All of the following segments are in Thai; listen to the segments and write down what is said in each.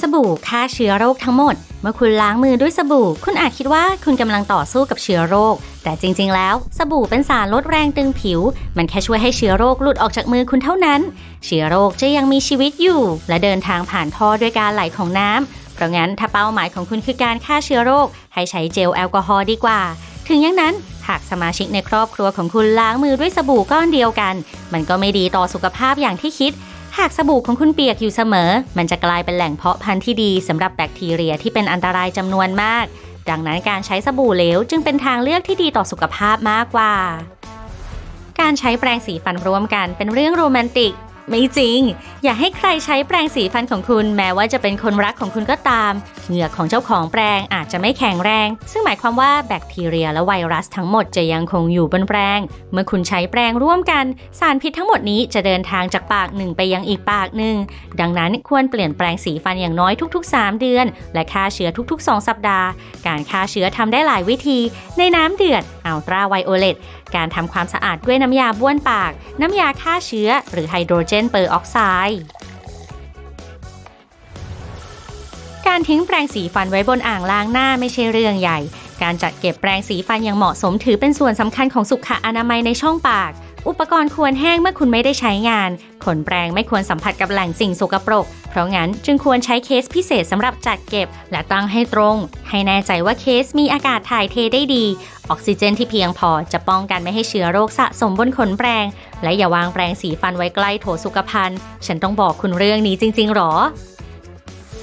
สบู่ฆ่าเชื้อโรคทั้งหมด เมื่อคุณล้างมือด้วยสบู่ คุณอาจคิดว่าคุณกำลังต่อสู้กับเชื้อโรค แต่จริง ๆ แล้ว สบู่เป็นสารลดแรงตึงผิว มันแค่ช่วยให้เชื้อโรคหลุดออกจากมือคุณเท่านั้น เชื้อโรคจะยังมีชีวิตอยู่ และเดินทางผ่านท่อด้วยการไหลของน้ำเพราะงั้นถ้าเป้าหมายของคุณคือการฆ่าเชื้อโรค ให้ใช้เจลแอลกอฮอล์ดีกว่า ถึงอย่างนั้นหากสมาชิกในครอบครัวของคุณล้างมือด้วยสบู่ก้อนเดียวกัน มันก็ไม่ดีต่อสุขภาพอย่างที่คิด หากสบู่ของคุณเปียกอยู่เสมอ มันจะกลายเป็นแหล่งเพาะพันธุ์ที่ดีสำหรับแบคทีเรียที่เป็นอันตรายจำนวนมาก ดังนั้นการใช้สบู่เหลวจึงเป็นทางเลือกที่ดีต่อสุขภาพมากกว่า การใช้แปรงสีฟันร่วมกันเป็นเรื่องโรแมนติก ไม่จริง อย่าให้ใครใช้แปรงสีฟันของคุณ แม้ว่าจะเป็นคนรักของคุณก็ตาม เหงือกของเจ้าของแปรงอาจจะไม่แข็งแรง ซึ่งหมายความว่าแบคทีเรียและไวรัสทั้งหมดจะยังคงอยู่บนแปรง เมื่อคุณใช้แปรงร่วมกัน สารพิษทั้งหมดนี้จะเดินทางจากปากหนึ่งไปยังอีกปากหนึ่ง ดังนั้นควรเปลี่ยนแปรงสีฟันอย่างน้อยทุก ๆ 3 เดือน และฆ่าเชื้อทุก ๆ 2 สัปดาห์ การฆ่าเชื้อทำได้หลายวิธี ในน้ำเดือดอัลตราไวโอเลต การทำความสะอาดด้วยน้ำยาบ้วนปาก น้ำยาฆ่าเชื้อ หรือไฮโดรเจนเปอร์ออกไซด์การทิ้งแปรงสีฟันไว้บนอ่างล้างหน้าไม่ใช่เรื่องใหญ่ การจัดเก็บแปรงสีฟันอย่างเหมาะสมถือเป็นส่วนสำคัญของสุขอนามัยในช่องปาก อุปกรณ์ควรแห้งเมื่อคุณไม่ได้ใช้งาน ขนแปรงไม่ควรสัมผัสกับแหล่งสิ่งสกปรก เพราะงั้นจึงควรใช้เคสพิเศษสำหรับจัดเก็บ และตั้งให้ตรง ให้แน่ใจว่าเคสมีอากาศถ่ายเทได้ดี ออกซิเจนที่เพียงพอจะป้องกันไม่ให้เชื้อโรคสะสมบนขนแปรง และอย่าวางแปรงสีฟันไว้ใกล้โถสุขภัณฑ์ฉันต้องบอกคุณเรื่องนี้จริง ๆ หรอ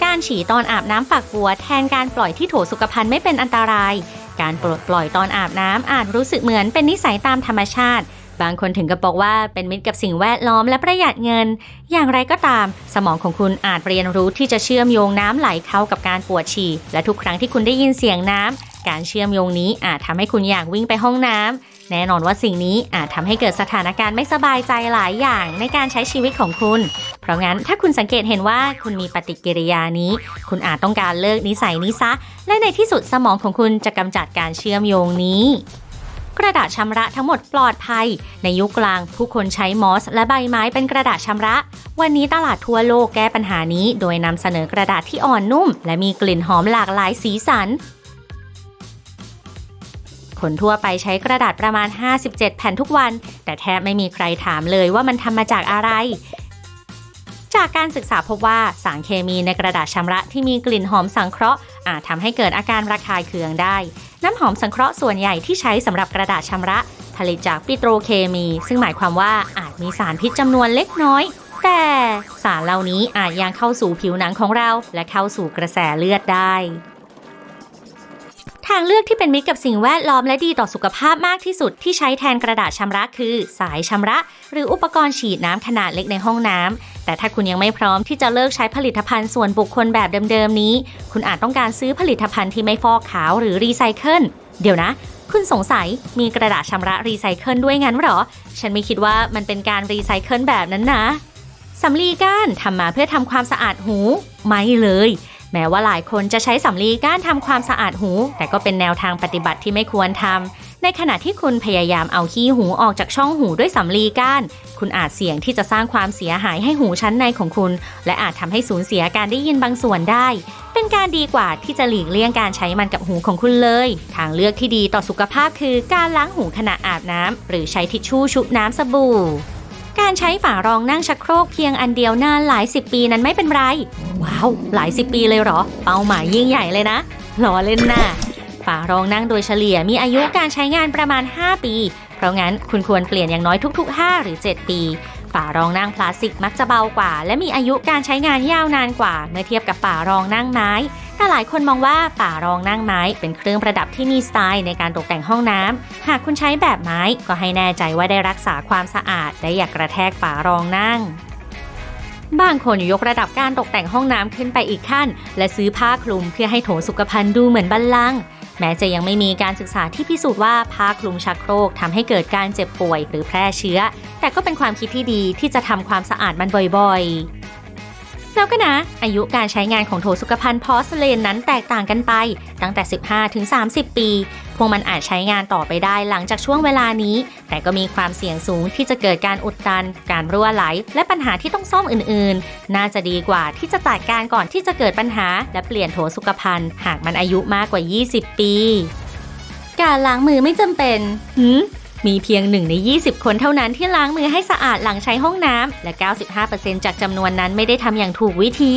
การฉี่ตอนอาบน้ำฝักบัวแทนการปล่อยที่โถสุขภัณฑ์ไม่เป็นอันตราย การปลดปล่อยตอนอาบน้ำอาจรู้สึกเหมือนเป็นนิสัยตามธรรมชาติ บางคนถึงกับบอกว่าเป็นมิตรกับสิ่งแวดล้อมและประหยัดเงิน อย่างไรก็ตาม สมองของคุณอาจเรียนรู้ที่จะเชื่อมโยงน้ำไหลเข้ากับการปวดฉี่ และทุกครั้งที่คุณได้ยินเสียงน้ำการเชื่อมโยงนี้อาจทำให้คุณอยากวิ่งไปห้องน้ำแน่นอนว่าสิ่งนี้อาจทำให้เกิดสถานการณ์ไม่สบายใจหลายอย่างในการใช้ชีวิตของคุณ เพราะงั้นถ้าคุณสังเกตเห็นว่าคุณมีปฏิกิริยานี้ คุณอาจต้องการเลิกนิสัยนี้ซะ และในที่สุดสมองของคุณจะกำจัดการเชื่อมโยงนี้ กระดาษชำระทั้งหมดปลอดภัย ในยุคกลางผู้คนใช้มอส และใบไม้เป็นกระดาษชำระ วันนี้ตลาดทั่วโลกแก้ปัญหานี้ โดยนำเสนอกระดาษที่อ่อนนุ่ม และมีกลิ่นหอมหลากหลายสีสัน คนทั่วไปใช้กระดาษประมาณ 57 แผ่นทุกวัน แต่แทบไม่มีใครถามเลยว่ามันทำมาจากอะไรจากการศึกษาพบว่าสารเคมีในกระดาษชำระที่มีกลิ่นหอมสังเคราะห์อาจทำให้เกิดอาการระคายเคืองได้ น้ำหอมสังเคราะห์ส่วนใหญ่ที่ใช้สำหรับกระดาษชำระ ผลิตจากปิโตรเคมี ซึ่งหมายความว่าอาจมีสารพิษจำนวนเล็กน้อย แต่สารเหล่านี้อาจยังเข้าสู่ผิวหนังของเรา และเข้าสู่กระแสเลือดได้ ทางเลือกที่เป็นมิตรกับสิ่งแวดล้อมและดีต่อสุขภาพมากที่สุดที่ใช้แทนกระดาษชำระคือ สายชำระ หรืออุปกรณ์ฉีดน้ำขนาดเล็กในห้องน้ำ แต่ถ้าคุณยังไม่พร้อมที่จะเลิกใช้ผลิตภัณฑ์ส่วนบุคคลแบบเดิมๆนี้ คุณอาจต้องการซื้อผลิตภัณฑ์ที่ไม่ฟอกขาวหรือรีไซเคิลเดี๋ยวนะ คุณสงสัยมีกระดาษชำระรีไซเคิลด้วยงั้นหรอ ฉันไม่คิดว่ามันเป็นการรีไซเคิลแบบนั้นนะสำลีก้านทำมาเพื่อทำความสะอาดหู ไม่เลย แม้ว่าหลายคนจะใช้สำลีก้านทำความสะอาดหู แต่ก็เป็นแนวทางปฏิบัติที่ไม่ควรทำ ในขณะที่คุณพยายามเอาขี้หูออกจากช่องหูด้วยสำลีก้าน คุณอาจเสี่ยงที่จะสร้างความเสียหายให้หูชั้นในของคุณ และอาจทำให้สูญเสียการได้ยินบางส่วนได้ เป็นการดีกว่าที่จะหลีกเลี่ยงการใช้มันกับหูของคุณเลย ทางเลือกที่ดีต่อสุขภาพคือการล้างหูขณะอาบน้ำหรือใช้ทิชชู่ชุบน้ำสบู่การใช้ฝารองนั่งชักโครกเพียงอันเดียวนานหลายสิบปีนั้นไม่เป็นไร ว้าว หลายสิบปีเลยเหรอ เป้าหมายยิ่งใหญ่เลยนะล้อเล่นน่ะ ฝารองนั่งโดยเฉลี่ยมีอายุการใช้งานประมาณ 5 ปี เพราะงั้นคุณควรเปลี่ยนอย่างน้อยทุก ๆ 5 หรือ 7 ปี ฝารองนั่งพลาสติกมักจะเบากว่า และมีอายุการใช้งานยาวนานกว่า เมื่อเทียบกับฝารองนั่งไม้แต่หลายคนมองว่าฝารองนั่งไม้เป็นเครื่องประดับที่มีสไตล์ในการตกแต่งห้องน้ำหากคุณใช้แบบไม้ก็ให้แน่ใจว่าได้รักษาความสะอาด และอย่ากกระแทกฝารองนั่งบางคนยกระดับการตกแต่งห้องน้ำขึ้นไปอีกขั้น และซื้อผ้าคลุมเพื่อให้โถสุขภัณฑ์ดูเหมือนบัลลังก์ แม้จะยังไม่มีการศึกษาที่พิสูจน์ว่าผ้าคลุมชักโครกทำให้เกิดการเจ็บป่วยหรือแพร่เชื้อ แต่ก็เป็นความคิดที่ดีที่จะทำความสะอาดมันบ่อยๆ แล้วก็นะ อายุการใช้งานของโถสุขภัณฑ์พอสเลนนั้นแตกต่างกันไป ตั้งแต่ 15 ถึง 30 ปี พวกมันอาจใช้งานต่อไปได้หลังจากช่วงเวลานี้ แต่ก็มีความเสี่ยงสูงที่จะเกิดการอุดตัน การรั่วไหล และปัญหาที่ต้องซ่อมอื่นๆ น่าจะดีกว่าที่จะตัดการก่อนที่จะเกิดปัญหา และเปลี่ยนโถสุขภัณฑ์ หากมันอายุมากกว่า 20 ปี การล้างมือไม่จำเป็นหืม มีเพียงหนึ่งใน 20 คนเท่านั้นที่ล้างมือให้สะอาดหลังใช้ห้องน้ำ และ 95%จากจำนวนนั้นไม่ได้ทำอย่างถูกวิธี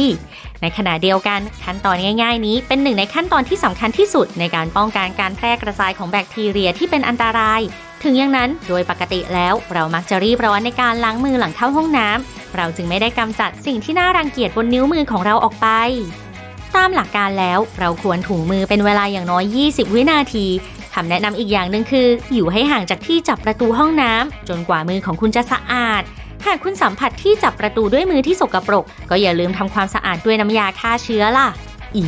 ในขณะเดียวกันขั้นตอนง่าย ๆ นี้เป็นหนึ่งในขั้นตอนที่สำคัญที่สุดในการป้องกันการแพร่กระจายของแบคทีเรียที่เป็นอันตราย ถึงอย่างนั้นโดยปกติแล้วเรามักจะรีบร้อนในการล้างมือหลังเข้าห้องน้ำเราจึงไม่ได้กำจัดสิ่งที่น่ารังเกียจบนนิ้วมือของเราออกไปตามหลักการแล้วเราควรถูมือเป็นเวลาอย่างน้อย 20 วินาที คำแนะนำอีกอย่างหนึ่งคือ อยู่ให้ห่างจากที่จับประตูห้องน้ำจนกว่ามือของคุณจะสะอาด หากคุณสัมผัสที่จับประตูด้วยมือที่สกปรก ก็อย่าลืมทำความสะอาดด้วยน้ำยาฆ่าเชื้อล่ะ อี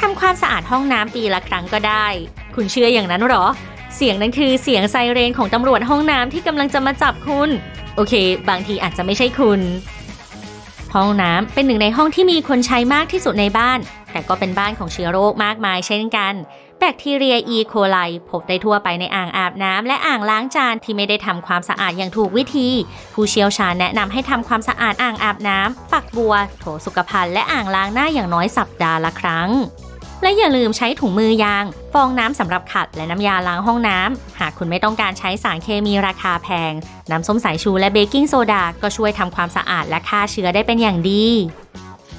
ทำความสะอาดห้องน้ำปีละครั้งก็ได้ คุณเชื่ออย่างนั้นหรอ เสียงนั้นคือเสียงไซเรนของตำรวจห้องน้ำที่กำลังจะมาจับคุณ โอเค บางทีอาจจะไม่ใช่คุณ ห้องน้ำเป็นหนึ่งในห้องที่มีคนใช้มากที่สุดในบ้าน แต่ก็เป็นบ้านของเชื้อโรคมากมายเช่นกัน แบคทีเรียอีโคไลพบได้ทั่วไปในอ่างอาบน้ำและอ่างล้างจานที่ไม่ได้ทำความสะอาดอย่างถูกวิธี ผู้เชี่ยวชาญแนะนำให้ทำความสะอาดอ่างอาบน้ำฝักบัว โถสุขภัณฑ์และอ่างล้างหน้าอย่างน้อยสัปดาห์ละครั้ง และอย่าลืมใช้ถุงมือยาง ฟองน้ำสำหรับขัดและน้ำยาล้างห้องน้ำ หากคุณไม่ต้องการใช้สารเคมีราคาแพง น้ำส้มสายชูและเบกกิ้งโซดาก็ช่วยทำความสะอาดและฆ่าเชื้อได้เป็นอย่างดี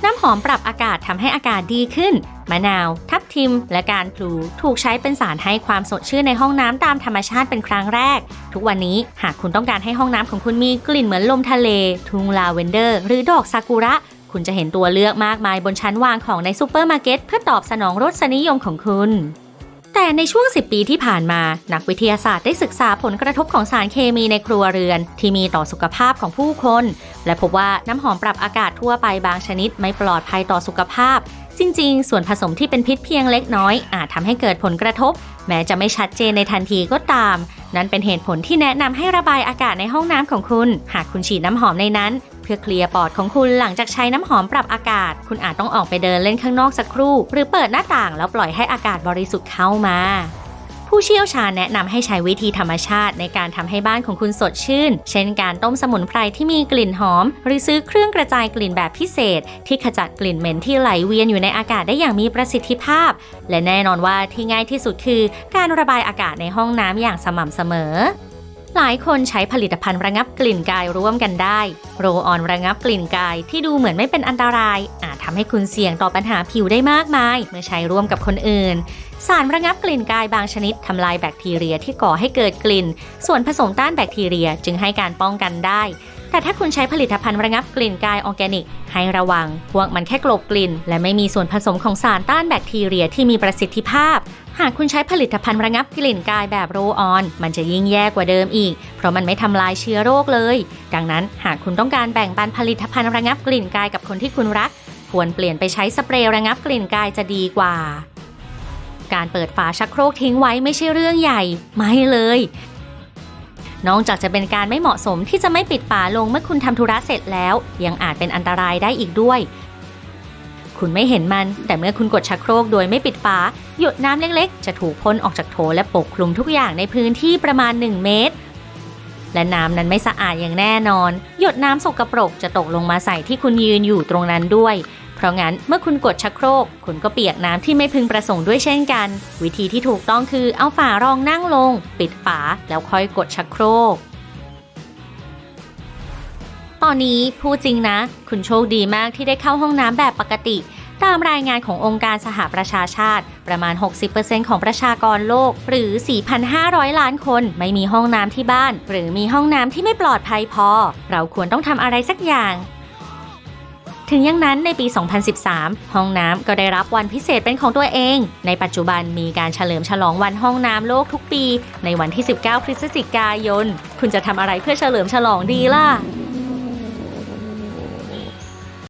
น้ำหอมปรับอากาศทำให้อากาศดีขึ้น มะนาว ทับทิม และการพลูถูกใช้เป็นสารให้ความสดชื่นในห้องน้ำตามธรรมชาติเป็นครั้งแรก ทุกวันนี้หากคุณต้องการให้ห้องน้ำของคุณมีกลิ่นเหมือนลมทะเล ทุ่งลาเวนเดอร์ หรือดอกซากุระ คุณจะเห็นตัวเลือกมากมายบนชั้นวางของในซูเปอร์มาร์เก็ตเพื่อตอบสนองรสนิยมของคุณ แต่ในช่วง 10 ปีที่ผ่านมา นักวิทยาศาสตร์ได้ศึกษาผลกระทบของสารเคมีในครัวเรือน ที่มีต่อสุขภาพของผู้คน และพบว่าน้ำหอมปรับอากาศทั่วไปบางชนิดไม่ปลอดภัยต่อสุขภาพ จริง ๆ ส่วนผสมที่เป็นพิษเพียงเล็กน้อย อาจทำให้เกิดผลกระทบ แม้จะไม่ชัดเจนในทันทีก็ตาม นั่นเป็นเหตุผลที่แนะนำให้ระบายอากาศในห้องน้ำของคุณ หากคุณฉีดน้ำหอมในนั้น เพื่อเคลียร์ปอดของคุณหลังจากใช้น้ำหอมปรับอากาศ คุณอาจต้องออกไปเดินเล่นข้างนอกสักครู่ หรือเปิดหน้าต่างแล้วปล่อยให้อากาศบริสุทธิ์เข้ามา ผู้เชี่ยวชาญแนะนำให้ใช้วิธีธรรมชาติในการทำให้บ้านของคุณสดชื่น เช่นการต้มสมุนไพรที่มีกลิ่นหอม หรือซื้อเครื่องกระจายกลิ่นแบบพิเศษ ที่ขจัดกลิ่นเหม็นที่ไหลเวียนอยู่ในอากาศได้อย่างมีประสิทธิภาพ และแน่นอนว่าที่ง่ายที่สุดคือ การระบายอากาศในห้องน้ำอย่างสม่ำเสมอ หลายคนใช้ผลิตภัณฑ์ระงับกลิ่นกายร่วมกันได้ โรออนระงับกลิ่นกายที่ดูเหมือนไม่เป็นอันตราย อาจทำให้คุณเสี่ยงต่อปัญหาผิวได้มากมาย เมื่อใช้ร่วมกับคนอื่น สารระงับกลิ่นกายบางชนิดทำลายแบคทีเรียที่ก่อให้เกิดกลิ่น ส่วนผสมต้านแบคทีเรียจึงให้การป้องกันได้ แต่ถ้าคุณใช้ผลิตภัณฑ์ระงับกลิ่นกายออร์แกนิก ให้ระวัง พวกมันแค่กลบกลิ่น และไม่มีส่วนผสมของสารต้านแบคทีเรียที่มีประสิทธิภาพ หากคุณใช้ผลิตภัณฑ์ระงับกลิ่นกายแบบโรออน มันจะยิ่งแย่กว่าเดิมอีก เพราะมันไม่ทำลายเชื้อโรคเลย ดังนั้นหากคุณต้องการแบ่งปันผลิตภัณฑ์ระงับกลิ่นกายกับคนที่คุณรัก ควรเปลี่ยนไปใช้สเปรย์ระงับกลิ่นกายจะดีกว่า การเปิดฝาชักโครกทิ้งไว้ไม่ใช่เรื่องใหญ่ ไม่เลย นอกจากจะเป็นการไม่เหมาะสมที่จะไม่ปิดฝาลงเมื่อคุณทำธุระเสร็จแล้ว ยังอาจเป็นอันตรายได้อีกด้วย คุณไม่เห็นมัน แต่เมื่อคุณกดชักโครกโดยไม่ปิดฝา หยดน้ำเล็กๆ จะถูกพ่นออกจากโถและปกคลุมทุกอย่างในพื้นที่ประมาณ 1 เมตร และน้ำนั้นไม่สะอาดอย่างแน่นอน หยดน้ำสกปรกจะตกลงมาใส่ที่คุณยืนอยู่ตรงนั้นด้วย ราะงั้นเมื่อคุณกดชักโครก คุณก็เปียกน้ำที่ไม่พึงประสงค์ด้วยเช่นกัน วิธีที่ถูกต้องคือเอาฝารองนั่งลง ปิดฝาแล้วค่อยกดชักโครกตอนนี้พูดจริงนะ คุณโชคดีมากที่ได้เข้าห้องน้ำแบบปกติ ตามรายงานขององค์การสหประชาชาติ ประมาณ 60%ของประชากรโลก หรือ 4,500 ล้านคน ไม่มีห้องน้ำที่บ้าน หรือมีห้องน้ำที่ไม่ปลอดภัยพอ เราควรต้องทำอะไรสักอย่าง ถึงอย่างนั้นในปี 2013 ห้องน้ำก็ได้รับวันพิเศษเป็นของตัวเอง ในปัจจุบันมีการเฉลิมฉลองวันห้องน้ำโลกทุกปี ในวันที่ 19 พฤศจิกายน คุณจะทำอะไรเพื่อเฉลิมฉลองดีล่ะ